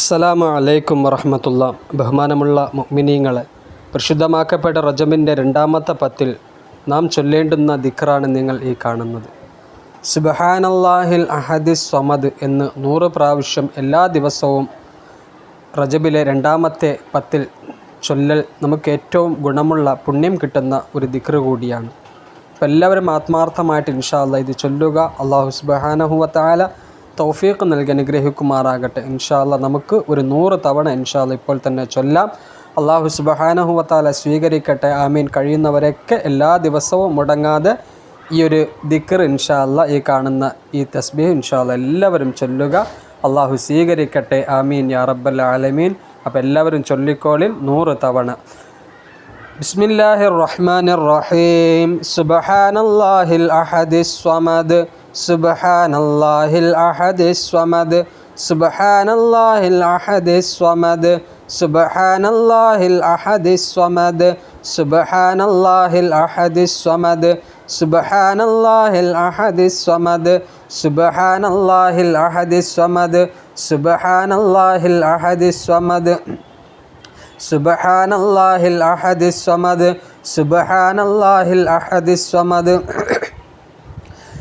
അസ്സലാമു അലൈക്കും വറഹമത്തുള്ള ബഹുമാനമുള്ള മുഗ്മിനീങ്ങളെ പരിശുദ്ധമാക്കപ്പെട്ട റജമിന്റെ രണ്ടാമത്തെ പത്തിൽ നാം ചൊല്ലേണ്ടുന്ന ദിക്റാണ് നിങ്ങൾ ഈ കാണുന്നത്. സുബഹാനല്ലാഹിൽ അഹദി സ്വമദ് എന്ന് നൂറ് പ്രാവശ്യം എല്ലാ ദിവസവും റജബിലെ രണ്ടാമത്തെ പത്തിൽ ചൊല്ലൽ നമുക്ക് ഏറ്റവും ഗുണമുള്ള പുണ്യം കിട്ടുന്ന ഒരു ദിക്റ് കൂടിയാണ്. അപ്പോൾ എല്ലാവരും ആത്മാർത്ഥമായിട്ട് ഇൻഷാ അല്ലാ ഇത് ചൊല്ലുക. അള്ളാഹു സുബഹാനഹുവത്താല തൗഫീഖ് നൽകി അനുഗ്രഹിക്കുമാറാകട്ടെ ഇൻഷാ അല്ലാ നമുക്ക് ഒരു നൂറ് തവണ ഇൻഷാ അല്ലാ ഇപ്പോൾ തന്നെ ചൊല്ലാം അള്ളാഹു സുബഹാനഹുവത്താല സ്വീകരിക്കട്ടെ ആമീൻ കഴിയുന്നവരൊക്കെ എല്ലാ ദിവസവും മുടങ്ങാതെ ഈ ഒരു ദിക്ർ ഇൻഷാ അല്ലാ ഈ കാണുന്ന ഈ തസ്ബീഹ് ഇൻഷാ അല്ലാ എല്ലാവരും ചൊല്ലുക അള്ളാഹു സ്വീകരിക്കട്ടെ ആമീൻ യാ റബ്ബൽ ആലമീൻ അപ്പോൾ എല്ലാവരും ചൊല്ലിക്കോളിൽ നൂറ് തവണ بسم الله الرحمن الرحيم سبحان الله الأحد الصمد സുബ്ഹാനല്ലാഹിൽ അഹദ് സ്വമദ് സുബ്ഹാനല്ലാഹിൽ അഹദ് സ്വമദ് സുബ്ഹാനല്ലാഹിൽ അഹദ് സ്വമദ് സുബ്ഹാനല്ലാഹിൽ അഹദ് സ്വമദ് സുബ്ഹാനല്ലാഹിൽ അഹദ് സ്വമദ് സുബ്ഹാനല്ലാഹിൽ അഹദ് സ്വമദ് സുബ്ഹാനല്ലാഹിൽ അഹദ് സ്വമദ് സുബ്ഹാനല്ലാഹിൽ അഹദ് സ്വമദ് സുബ്ഹാനല്ലാഹിൽ അഹദ് സ്വമദ്.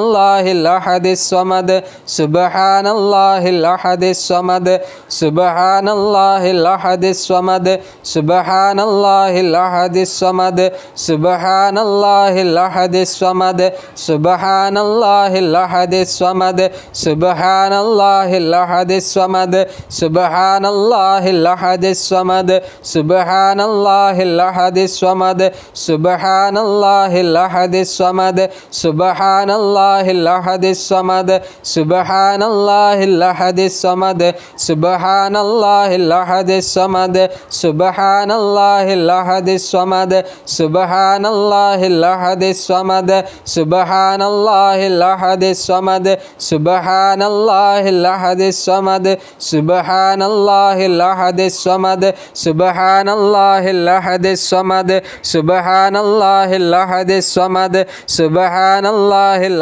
അല്ലാഹിൽ അഹദിസ് സ്വമദ് സുബ്ഹാനല്ലാഹിൽ അഹദിസ് സ്വമദ് സുബ്ഹാനല്ലാഹിൽ അഹദിസ് സ്വമദ് സുബ്ഹാനല്ലാഹിൽ അഹദിസ് സ്വമദ് സുബ്ഹാനല്ലാഹിൽ അഹദിസ് സ്വമദ് സുബ്ഹാനല്ലാഹിൽ അഹദിസ് സ്വമദ് സുബ്ഹാനല്ലാഹിൽ അഹദിസ് സ്വമദ് സുബ്ഹാനല്ലാഹിൽ അഹദിസ് സ്വമദ് സുബ്ഹാനല്ലാഹിൽ അഹദിസ് സ്വമദ് സുബ്ഹാനല്ലാഹിൽ അഹദിസ് സ്വമദ് സുബ്ഹാനല്ലാ അല്ലാഹിൽ അഹദിസ് സമദ് സുബ്ഹാന അല്ലാഹിൽ അഹദിസ് സമദ് സുബ്ഹാന അല്ലാഹിൽ അഹദിസ് സമദ് സുബ്ഹാന അല്ലാഹിൽ അഹദിസ് സമദ് സുബ്ഹാന അല്ലാഹിൽ അഹദിസ് സമദ് സുബ്ഹാന അല്ലാഹിൽ അഹദിസ് സമദ് സുബ്ഹാന അഹദിസ് സമദ് സുബ്ഹാന അഹദിസ് സമദ് സുബ്ഹാന അഹദിസ് സമദ് സുബ്ഹാന അഹദിസ് സമദ് സുബ്ഹാന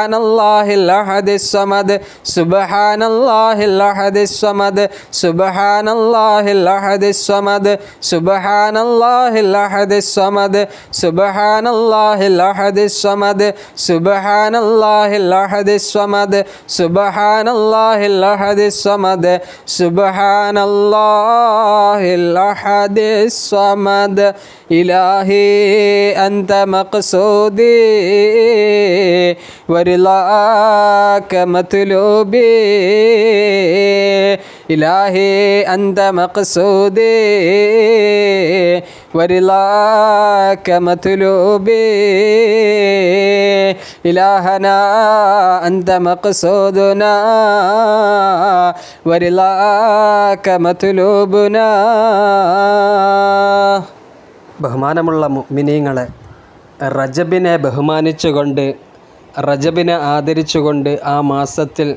سبحان الله الأحد الصمد سبحان الله الأحد الصمد سبحان الله الأحد الصمد سبحان الله الأحد الصمد سبحان الله الأحد الصمد سبحان الله الأحد الصمد سبحان الله الأحد الصمد سبحان الله الأحد الصمد سبحان الله الأحد الصمد سبحان الله الأحد الصمد إلهي أنت مقصودي ورضاك مطلوبي إلهي أنت مقصودي ورضاك مطلوبي إلهنا أنت مقصودنا ورضاك مطلوبنا ബഹുമാനമുള്ള മുഅ്മിനീങ്ങളെ റജബിനെ ബഹുമാനിച്ചുകൊണ്ട് റജബിനെ ആദരിച്ചുകൊണ്ട് ആ മാസത്തിൽ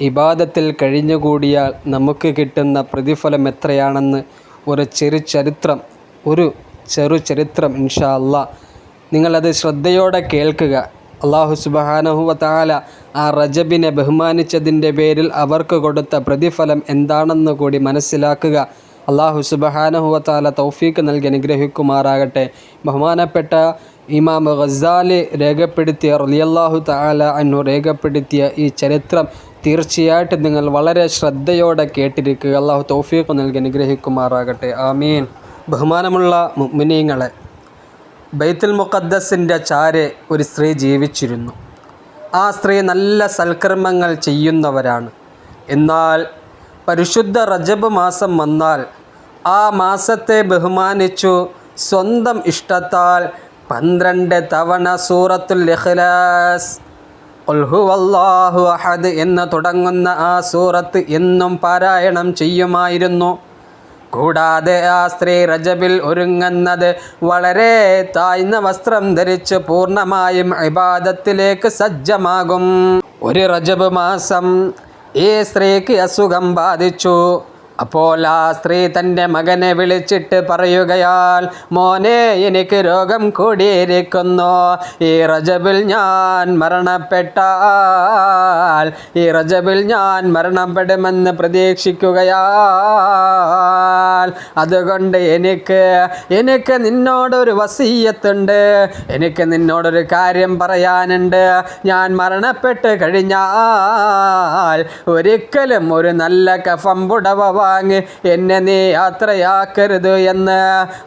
ഇബാദത്തിൽ കഴിഞ്ഞുകൂടിയാൽ നമുക്ക് കിട്ടുന്ന പ്രതിഫലം എത്രയാണെന്ന് ഒരു ചെറു ചരിത്രം ഒരു ചെറു ചരിത്രം ഇൻഷാ അല്ലാ. നിങ്ങളത് ശ്രദ്ധയോടെ കേൾക്കുക. അള്ളാഹു സുബഹാനഹുവ താല ആ റജബിനെ ബഹുമാനിച്ചതിന്റെ പേരിൽ അവർക്ക് കൊടുത്ത പ്രതിഫലം എന്താണെന്ന് കൂടി മനസ്സിലാക്കുക. അള്ളാഹു സുബഹാനഹുവ താല തൗഫീക്ക് നൽകി അനുഗ്രഹിക്കുമാറാകട്ടെ. ബഹുമാനപ്പെട്ട ഇമാം ഗസാലി രേഖപ്പെടുത്തിയ റലിയല്ലാഹു താല അന്നു രേഖപ്പെടുത്തിയ ഈ ചരിത്രം തീർച്ചയായിട്ടും നിങ്ങൾ വളരെ ശ്രദ്ധയോടെ കേട്ടിരിക്കുക. അള്ളാഹു തൗഫീഖ് നൽകി അനുഗ്രഹിക്കുമാറാകട്ടെ. ആമീൻ. ബഹുമാനമുള്ള മുഅ്മിനീങ്ങളെ ബൈത്തുൽ മുഖദ്ദസിന്റെ ചാരെ ഒരു സ്ത്രീ ജീവിച്ചിരുന്നു. ആ സ്ത്രീ നല്ല സൽക്കർമ്മങ്ങൾ ചെയ്യുന്നവരാണ്. എന്നാൽ പരിശുദ്ധ റജബ് മാസം വന്നാൽ ആ മാസത്തെ ബഹുമാനിച്ചു സ്വന്തം ഇഷ്ടത്താൽ പന്ത്രണ്ട് തവണ സൂറത്തുൽ ഇഖ്ലാസ്. ഉൽഹു അല്ലാഹു അഹദ് എന്ന് തുടങ്ങുന്ന ആ സൂറത്ത് എന്നും പാരായണം ചെയ്യുമായിരുന്നു. കൂടാതെ ആ സ്ത്രീ റജബിൽ ഒരുങ്ങുന്നത് വളരെ താഴ്ന്ന വസ്ത്രം ധരിച്ച് പൂർണമായും ഇബാദത്തിലേക്ക് സജ്ജമാകും. ഒരു റജബ് മാസം ഈ സ്ത്രീക്ക് അസുഖം ബാധിച്ചു. അപ്പോൾ ആ സ്ത്രീ തന്റെ മകനെ വിളിച്ചിട്ട് പറയുകയാൽ മോനെ എനിക്ക് രോഗം കൂടിയിരിക്കുന്നു. ഈ റജബിൽ ഞാൻ മരണപ്പെട്ടാൽ ഈ റജബിൽ ഞാൻ മരണപ്പെടുമെന്ന് പ്രതീക്ഷിക്കുകയാൽ അതുകൊണ്ട് എനിക്ക് എനിക്ക് നിന്നോടൊരു വസീയത്തുണ്ട്. എനിക്ക് നിന്നോടൊരു കാര്യം പറയാനുണ്ട്. ഞാൻ മരണപ്പെട്ട് കഴിഞ്ഞാൽ ഒരിക്കലും ഒരു നല്ല കഫം പുടവ വാങ്ങി. എന്നെ നീ യാത്രയാക്കരുത് എന്ന്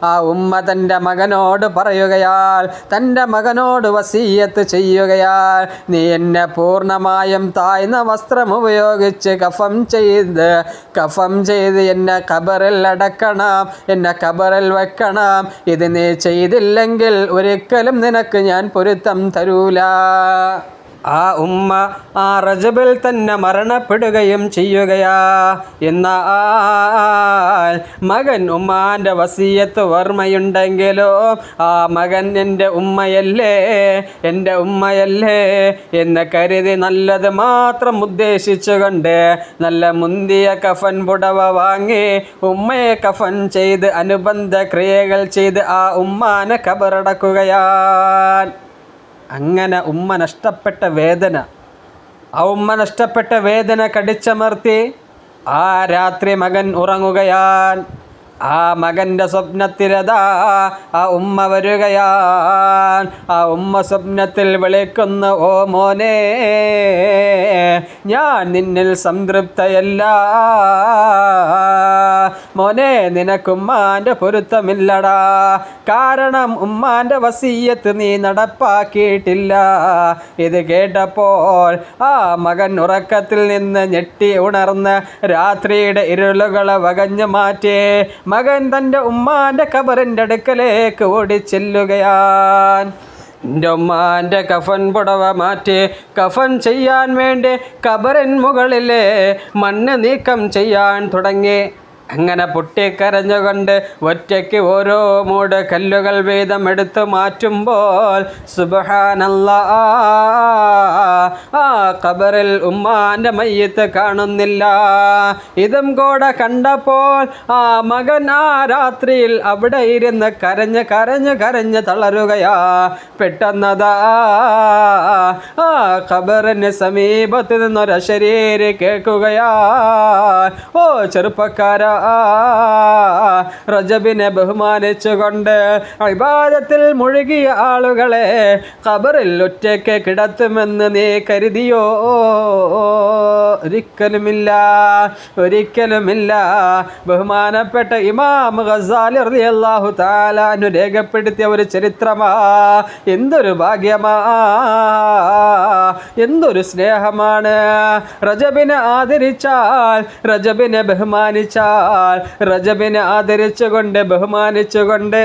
ആ ഉമ്മ തന്റെ മകനോട് പറയുകയാൽ തന്റെ മകനോട് വസീയത്ത് ചെയ്യുകയാൽ നീ എന്നെ പൂർണമായും താഴ്ന്ന വസ്ത്രം ഉപയോഗിച്ച് കഫം ചെയ്ത് കഫം ചെയ്ത് എന്നെ കബറിൽ അടക്കണം എന്നെ കബറിൽ വെക്കണം. ഇത് നീ ചെയ്തില്ലെങ്കിൽ ഒരിക്കലും നിനക്ക് ഞാൻ പൊരുത്തം തരൂല. ആ ഉമ്മ ആ റജബിൽ തന്നെ മരണപ്പെടുകയും ചെയ്യുകയാ. എന്നാൽ മകൻ ഉമ്മാന്റെ വസീയത്ത് ഓർമ്മയുണ്ടെങ്കിലോ? ആ മകൻ എന്റെ ഉമ്മയല്ലേ? എന്റെ ഉമ്മയല്ലേ? എന്ന് കരുതി നല്ലത് മാത്രം ഉദ്ദേശിച്ചുകൊണ്ട് നല്ല മുന്തിയ കഫൻ പുടവ വാങ്ങി ഉമ്മയെ കഫൻ ചെയ്ത് അനുബന്ധ ക്രിയകൾ ചെയ്ത് ആ ഉമ്മാനെ കബറടക്കുകയാണ് അങ്ങനെ ഉമ്മ നഷ്ടപ്പെട്ട വേദന. ആ ഉമ്മ നഷ്ടപ്പെട്ട വേദന കടിച്ചമർത്തി ആ രാത്രി മകൻ ഉറങ്ങുകയാൻ ആ മകന്റെ സ്വപ്നത്തിലതാ ആ ഉമ്മ വരികയാൻ. ആ ഉമ്മ സ്വപ്നത്തിൽ വിളിക്കുന്നു ഓ മോനെ ഞാൻ നിന്നിൽ സംതൃപ്തയല്ല. മോനെ നിനക്കുമ്മാന്റെ പൊരുത്തമില്ലടാ. കാരണം ഉമ്മാന്റെ വസീയത്ത് നീ നടപ്പാക്കിയിട്ടില്ല. ഇത് കേട്ടപ്പോൾ ആ മകൻ ഉറക്കത്തിൽ നിന്ന് ഞെട്ടി ഉണർന്ന് രാത്രിയുടെ ഇരുളുകളെ വകഞ്ഞു മാറ്റി. മകൻ തന്റെ ഉമ്മാന്റെ കബറിന്റെ അടുക്കലേക്ക് ഓടിച്ചെല്ലുകയാൻ. എന്റെ ഉമ്മാന്റെ കഫൻ പുടവ മാറ്റി കഫൻ ചെയ്യാൻ വേണ്ടി കബറിൻ മുകളിലെ മണ്ണ് നീക്കം ചെയ്യാൻ തുടങ്ങി. അങ്ങനെ പൊട്ടിക്കരഞ്ഞുകൊണ്ട് ഒറ്റയ്ക്ക് ഓരോ മൂട് കല്ലുകൾ വീതം എടുത്തു മാറ്റുമ്പോൾ സുബഹാനല്ല ആ കബറിൽ ഉമ്മാന്റെ മയ്യത്ത് കാണുന്നില്ല. ഇതും കൂടെ കണ്ടപ്പോൾ ആ മകൻ ആ രാത്രിയിൽ അവിടെ ഇരുന്ന് കരഞ്ഞ് കരഞ്ഞ് കരഞ്ഞ് തളരുകയാ. പെട്ടെന്നതാ ആ ഖബറിന് സമീപത്ത് നിന്നൊരു ശരീരം കേൾക്കുകയാ. ഓ ചെറുപ്പക്കാരാ റജബിനെ ബഹുമാനിച്ചുകൊണ്ട് ഇബാദത്തിൽ മുഴുകിയ ആളുകളെ ഖബറിൽ ഒറ്റയ്ക്ക് കിടത്തുമെന്ന് നീ കരുതിയോ? ഒരിക്കലുമില്ല ഒരിക്കലുമില്ല. ബഹുമാനപ്പെട്ട ഇമാം ഖസാലി റളിയല്ലാഹു താലാനു രേഖപ്പെടുത്തിയ ഒരു ചരിത്രമാ. എന്തൊരു ഭാഗ്യമാ എന്തൊരു സ്നേഹമാണ്. റജബിനെ ആദരിച്ചാൽ റജബിനെ ബഹുമാനിച്ചാൽ റജബിനെ ആദരിച്ചുകൊണ്ട് ബഹുമാനിച്ചുകൊണ്ട്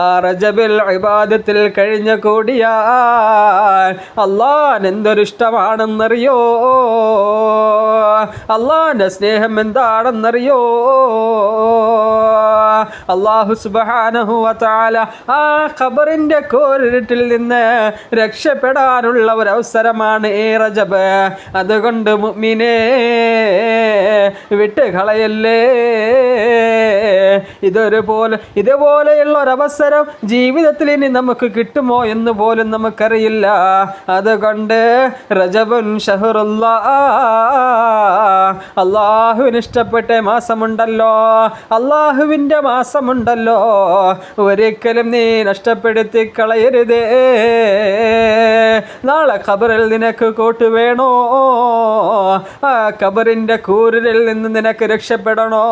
ആ റജബിൽ ഇബാദത്തിൽ കഴിഞ്ഞ കൂടിയാൽ അള്ളാൻ എന്തൊരിഷ്ടമാണെന്നറിയോ? അള്ളാന്റെ സ്നേഹം എന്താണെന്നറിയോ? അള്ളാഹു സുബാനഹുല ആ ഖബറിന്റെ കോരിട്ടിൽ നിന്ന് രക്ഷപ്പെടാനുള്ള ഒരു അവസരമാണ് ഈ റജബ്. അതുകൊണ്ട് മുഅ്മിനേ വിട്ട് കളയല്ലേ ഇതൊരു പോലെ ഇതുപോലെയുള്ള ഒരവസരം ജീവിതത്തിൽ ഇനി നമുക്ക് കിട്ടുമോ എന്ന് പോലും നമുക്കറിയില്ല. അതുകൊണ്ട് റജബുൻ ഷഹറുല്ല അള്ളാഹുവിന് ഇഷ്ടപ്പെട്ട മാസമുണ്ടല്ലോ. അള്ളാഹുവിന്റെ മാസമുണ്ടല്ലോ. ഒരിക്കലും നീ നഷ്ടപ്പെടുത്തി കളയരുതേ നാളെ ഖബറിൽ നിനക്ക് കോട്ട് വേണോ? ആ ഖബറിന്റെ കൂരിൽ നിന്ന് നിനക്ക് രക്ഷപ്പെടണോ?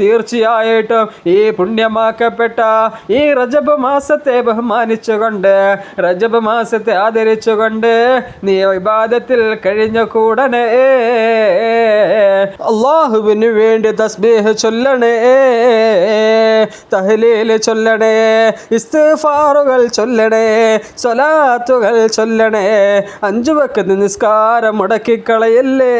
തീർച്ചയായിട്ടും ഈ പുണ്യമാക്കപ്പെട്ട ഈ റജബ് മാസത്തെ ബഹുമാനിച്ചുകൊണ്ട് റജബ് മാസത്തെ ആദരിച്ചുകൊണ്ട് നീ വിവാദത്തിൽ കഴിഞ്ഞ കൂടണേ അള്ളാഹുവിന് വേണ്ടി തസ്ബീഹ് ചൊല്ലണേ തഹ്ലീൽ ചൊല്ലണേ ഇസ്തിഫാറുകൾ ചൊല്ലണേ സ്വലാത്തുകൾ ചൊല്ലണേ അഞ്ചു വക്കത്ത് നിസ്കാരം മുടക്കിക്കളയല്ലേ.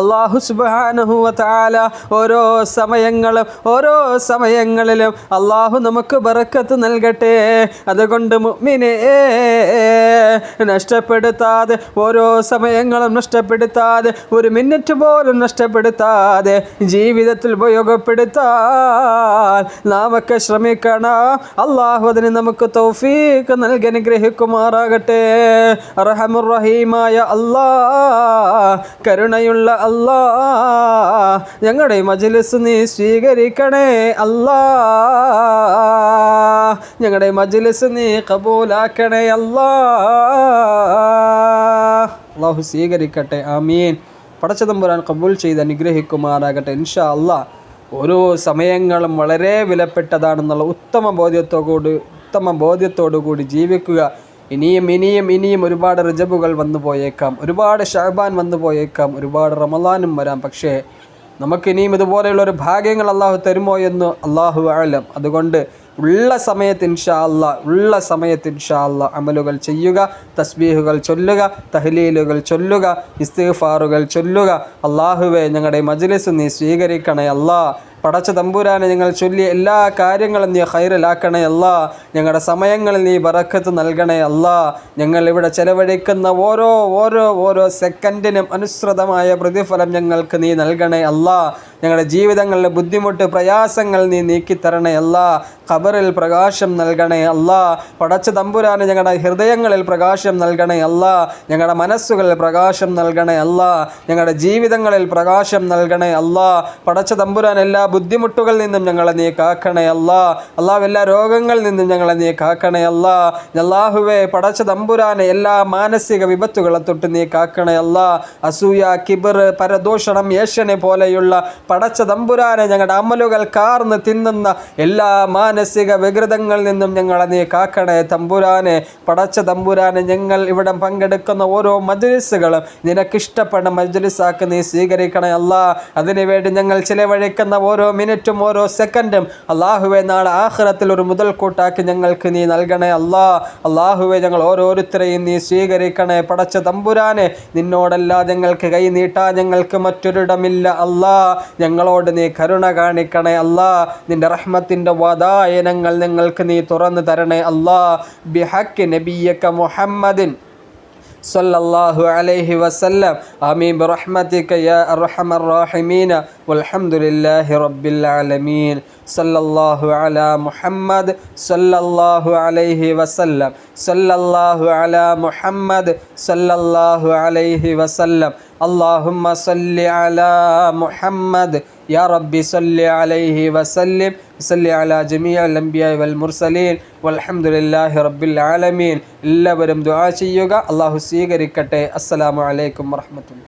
അള്ളാഹു സുബ്ഹാനഹു വതആല ഓരോ സമയങ്ങളും ഓരോ സമയങ്ങളിലും അള്ളാഹു നമുക്ക് ബറക്കത്ത് നൽകട്ടെ. അതുകൊണ്ട് മുഅ്മിനെ നഷ്ടപ്പെടുത്താതെ ഓരോ സമയങ്ങളും നഷ്ടപ്പെടുത്താതെ ഒരു മിനിറ്റ് പോലും നഷ്ടപ്പെടുത്താതെ ജീവിതത്തിൽ ഉപയോഗപ്പെടുത്താൻ നാമൊക്കെ ശ്രമിക്കണം. അള്ളാഹു അതിന് നമുക്ക് തൗഫീക്ക് നൽകി അനുഗ്രഹിക്കുമാറാകട്ടെ. റഹമുറഹീമായ അല്ലാ കരുണയുള്ള അല്ലാ ഞങ്ങളുടെ മജ്ലിസ് നീ സ്വീകരിക്കണേ അല്ലാ ഞങ്ങളുടെ മജ്ലിസ് നീ കബൂലാക്കണേ അല്ലാ അള്ളാഹു സ്വീകരിക്കട്ടെ ആമീൻ. പടച്ചതമ്പുരാൻ കബൂൽ ചെയ്ത് അനുഗ്രഹിക്കുമാറാകട്ടെ ഇൻഷാ അല്ലാ ഓരോ സമയങ്ങളും വളരെ വിലപ്പെട്ടതാണെന്നുള്ള ഉത്തമ ബോധ്യത്തോടു ഉത്തമ ബോധ്യത്തോടു കൂടി ജീവിക്കുക. ഇനിയും ഇനിയും ഇനിയും ഒരുപാട് റിജബുകൾ വന്നു പോയേക്കാം. ഒരുപാട് ഷഹബാൻ വന്നു പോയേക്കാം. ഒരുപാട് റമലാനും വരാം. പക്ഷേ നമുക്ക് നമുക്കിനിയും ഇതുപോലെയുള്ള ഒരു ഭാഗ്യങ്ങൾ അള്ളാഹു തരുമോ എന്ന് അള്ളാഹു ആലം അതുകൊണ്ട് ഉള്ള സമയത്ത് ഇൻഷാ അല്ല ഉള്ള സമയത്ത് ഇൻഷാ അല്ല അമലുകൾ ചെയ്യുക തസ്ബീഹുകൾ ചൊല്ലുക തഹ്ലീലുകൾ ചൊല്ലുക ഇസ്തിഗ്ഫാറുകൾ ചൊല്ലുക. അള്ളാഹുവെ ഞങ്ങളുടെ മജ്ലിസ് നീ സ്വീകരിക്കണേ അല്ലാ. പടച്ച തമ്പുരാനെ ഞങ്ങൾ ചൊല്ലിയ എല്ലാ കാര്യങ്ങളും നീ ഹൈറിലാക്കണേ അല്ല. ഞങ്ങളുടെ സമയങ്ങളിൽ നീ ബറക്കത്ത് നൽകണേ അല്ല. ഞങ്ങൾ ഇവിടെ ചെലവഴിക്കുന്ന ഓരോ ഓരോ ഓരോ സെക്കൻഡിനും അനുസൃതമായ പ്രതിഫലം ഞങ്ങൾക്ക് നീ നൽകണേ അല്ല. ഞങ്ങളുടെ ജീവിതങ്ങളിലെ ബുദ്ധിമുട്ട് പ്രയാസങ്ങൾ നീ നീക്കിത്തരണേ അല്ല. ഖബറിൽ പ്രകാശം നൽകണേ അല്ല. പടച്ച തമ്പുരാന് ഞങ്ങളുടെ ഹൃദയങ്ങളിൽ പ്രകാശം നൽകണേ അല്ല. ഞങ്ങളുടെ മനസ്സുകളിൽ പ്രകാശം നൽകണേ അല്ല. ഞങ്ങളുടെ ജീവിതങ്ങളിൽ പ്രകാശം നൽകണേ അല്ല. പടച്ച തമ്പുരാൻ എല്ലാ ബുദ്ധിമുട്ടുകളിൽ നിന്നും ഞങ്ങളെ നീ കാക്കണേ അല്ല അള്ളാഹു എല്ലാ രോഗങ്ങളിൽ നിന്നും ഞങ്ങളെ നീ കാക്കണേ അല്ല. അള്ളാഹുവെ പടച്ച തമ്പുരാനെ എല്ലാ മാനസിക വിപത്തുകളെ തൊട്ട് നീ കാക്കണേ അല്ല. അസൂയ കിബിർ പരദൂഷണം ഏഷ്യനെ പോലെയുള്ള പടച്ച തമ്പുരാനെ ഞങ്ങളുടെ അമലുകൾ കാർന്ന് തിന്നുന്ന എല്ലാ മാനസിക വികൃതങ്ങളിൽ നിന്നും ഞങ്ങളെ നീ കാക്കണേ തമ്പുരാനെ. പടച്ച തമ്പുരാനെ ഞങ്ങൾ ഇവിടെ പങ്കെടുക്കുന്ന ഓരോ മജ്ലിസുകളും നിനക്കിഷ്ടപ്പെട്ട മജ്ലിസാക്ക് നീ സ്വീകരിക്കണേ അല്ല. അതിനുവേണ്ടി ഞങ്ങൾ ചിലവഴിക്കുന്ന ഓരോ ഓരോ മിനിറ്റും ഓരോ സെക്കൻഡും അള്ളാഹുവെ നാളെ ആഹ്റത്തിൽ ഒരു മുതൽക്കൂട്ടാക്കി ഞങ്ങൾക്ക് നീ നൽകണേ അല്ലാ. അള്ളാഹുവെ ഞങ്ങൾ ഓരോരുത്തരെയും നീ സ്വീകരിക്കണേ. പടച്ച തമ്പുരാനെ നിന്നോടല്ലാ ഞങ്ങൾക്ക് കൈ നീട്ടാ ഞങ്ങൾക്ക് മറ്റൊരിടമില്ല അല്ലാ. ഞങ്ങളോട് നീ കരുണ കാണിക്കണേ അല്ലാ. നിന്റെ റഹ്മത്തിന്റെ വാതായനങ്ങൾ ഞങ്ങൾക്ക് നീ തുറന്നു തരണേ അല്ലാ. ബിഹക്ക് നബിയക്ക മുഹമ്മദിൻ സല്ലല്ലാഹു അലൈഹി വസല്ലം. ആമീൻ. ബിറഹ്മതിക യാ അർഹമർ റഹീമീന. വൽഹംദുലില്ലാഹി റബ്ബിൽ ആലമീൻ. സല്ലല്ലാഹു അലാ മുഹമ്മദ് സല്ലല്ലാഹു അലൈഹി വസല്ലം. സല്ലല്ലാഹു അലാ മുഹമ്മദ് സല്ലല്ലാഹു അലൈഹി വസല്ലം. അല്ലാഹുമ്മ സല്ലി അലാ മുഹമ്മദ് عليه وسلم اللهم صل على محمد يا ربي صل عليه وسلم صل على جميع الأنبياء والمرسلين والحمد لله رب العالمين എല്ലാവരും ദുആ ചെയ്യുക അള്ളാഹു സ്വീകരിക്കട്ടെ അസ്സലാമു അലൈക്കും വറഹ്മത്തുള്ളാഹി